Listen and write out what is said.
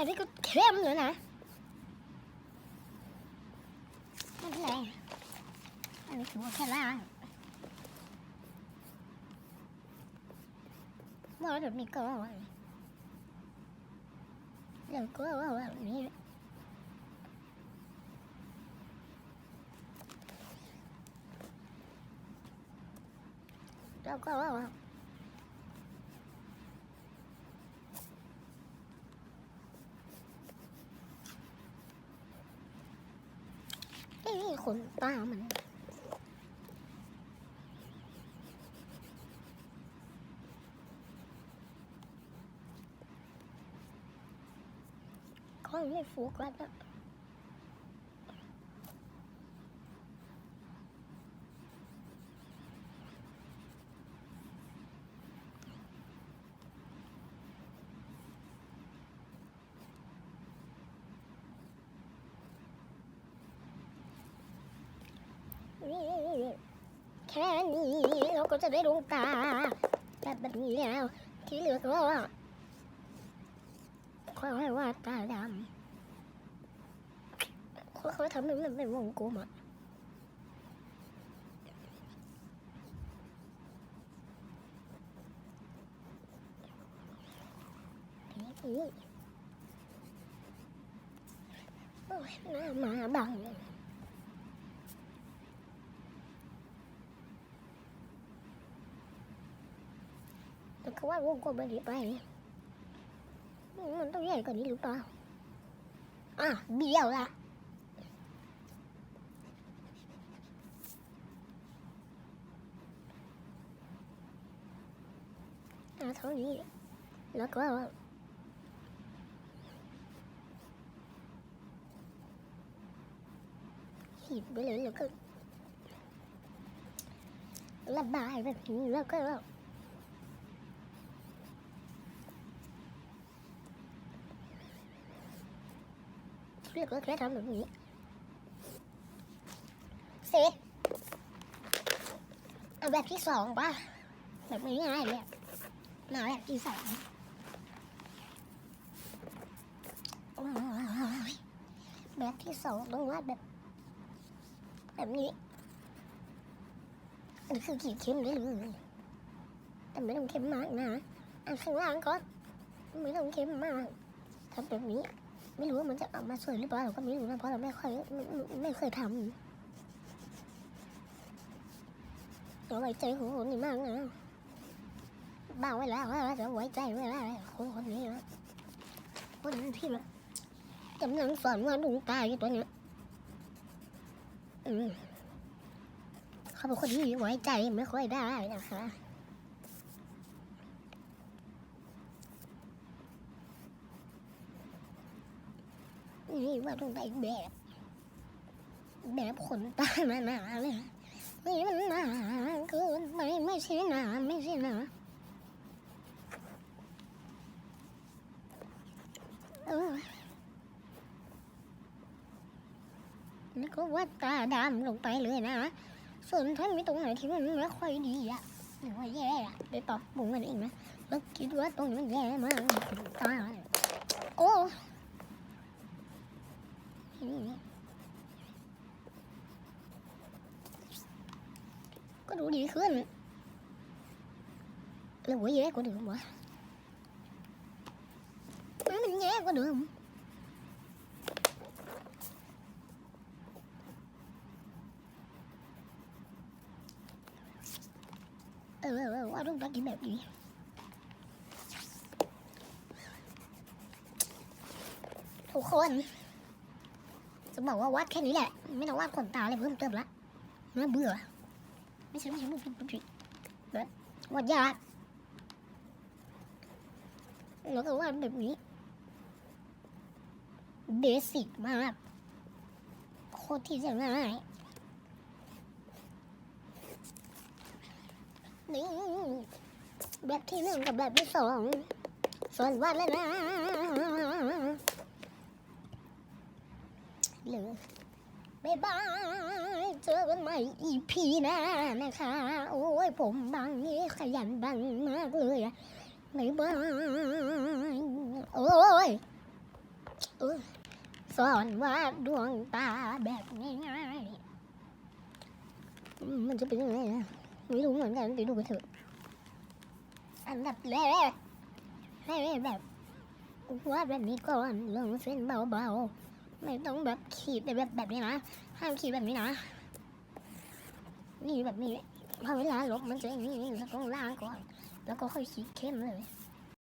อันนี้ก็เข้มเลยนะไม่เป็นไรอันนี้ถือว่าแค่ล่างว่าแบบนี้ก็ว่าเดี๋ยวก็ว่าแบบนี้แล้วก็ว่า ไอ้ นี่ขนตามันเขาไม่ฟูกันอะ แค่นี้เราก็จะได้ดวงตาแบบแบบนี้แล้วที่เหลือก็ค่อยๆวาดตาดำค่อยๆทำให้มันเป็นวงกลมอะนี่โอ้ยหน้าหมาบังเลย แต่ก็ว่าวงกลมมันดีไปมันต้องใหญ่กว่านี้หรือเปล่าอะเบี้ยวละอะเท่านี้แล้วก็ขีดไปเลยแล้วก็ระบายแบบนี้แล้วก็ เรียกว่าแค่ทำแบบนี้เสร็จเอาแบบที่สองป่ะ แบบนี้ง่ายเลยอะมาแบบที่สองแบบที่สองต้องวาดแบบ แบบนี้อันนี้คือขีดเข้มได้เลยแต่ไม่ต้องเข้มมากนะ อันข้างล่างก็ไม่ต้องเข้มมากทำแบบนี้ ไม่รู้ว่ามันจะออกมาสวยหรือเปล่าเราก็ไม่รู้นะเพราะเราไม่ค่อยไม่ไม่เคยทำเราไว้ใจของคนนี้มากนะบ้าไว้แล้วว่าจะไว้ใจไว้แล้วคนคนนี้นะคนที่แบบกำลังสอนว่าดวงตาอยู่ตัวเนี้ยเขาเป็นคนที่ไว้ใจไม่ค่อยได้นะคะ นี่ว่าต้องได้แบบ แบบขนตาหนาเลยนี่มันหนาเกินไปไม่ใช่หนาไม่ใช่หนาเออแล้วก็วัดตาดำลงไปเลยนะ ส่วนท่านมีตรงไหนที่มันไม่ค่อยดีอะหรือว่าแย่อะไปปรับปรุงมันเองนะแล้วคิดว่าตรงนี้มันแย่มากตาเนี่ยโอ้ ขึ้นหรือว่าแย่กว่าเดิมวะมันแย่กว่าเดิมเออเออเออว่าต้องตัดกินแบบนี้ทุกคนจะบอกว่าวาดแค่นี้แหละ ไม่ต้องวาดขนตาเลยเพิ่มเติมละน่าเบื่อ ไม่ใช่ไม่ใช่ไม่ใช่ไม่ใช่แบบวาดยากแล้วก็วาดแบบนี้เบสิกมากโคตรที่จะง่ายนี่แบบที่หนึ่งกับแบบที่สองส่วนวาดแล้วนะหลือ บ๊ายบายเจอกันใหม่ EP หน้านะคะ โอ้ยผมบังนี่ขยันบังมากเลยอะบ๊ายบายโอ้ยสอนว่าดวงตาแบบง่ายๆมันจะเป็นยังไงนะไม่รู้เหมือนกันไปดูกันเถอะ อันดับแรกให้แบบวาดแบบนี้ก่อนลงเส้นเบาๆ ไม่ต้องแบบขีดแบบแบบนี้นะห้ามขีดแบบนี้นะนี่แบบนี้พอเวลาลบมันจะอย่างนี้แล้วก็ล้างก่อน แล้วก็ค่อยขีดเข้มเลย